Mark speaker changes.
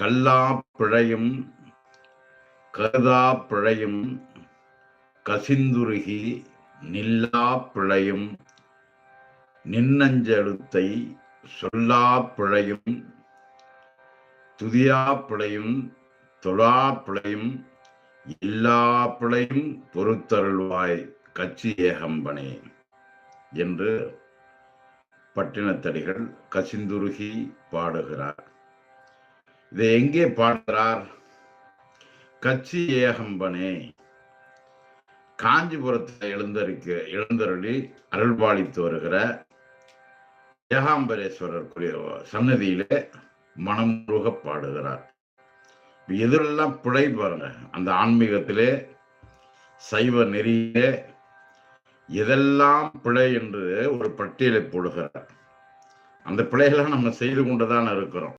Speaker 1: கல்லா பிழையும் கருதா பிழையும் கசிந்துருகி நில்லா பிழையும் நின்னஞ்செழுத்தை சொல்லா பிழையும் துதியா பிழையும் தொழா பிழையும் எல்லா பிழையும் பொறுத்தருள்வாய் கச்சி ஏகம்பனே என்று பட்டினத்தடிகள் கசிந்துருகி பாடுகிறார். இதை எங்கே பாடுகிறார்? கச்சி ஏகம்பனே. காஞ்சிபுரத்தில் எழுந்தருக்க எழுந்தருளி அருள்பாலித்து வருகிற ஏகாம்பரேஸ்வரர் சன்னதியிலே மனம் முருக பாடுகிறார். எதிரெல்லாம் பிழை பாருங்க அந்த ஆன்மீகத்திலே சைவ நெறியிலே எதெல்லாம் பிழை என்று ஒரு பட்டியலை போடுகிறார். அந்த பிழைகளை நம்ம செய்து கொண்டுதான் இருக்கிறோம்.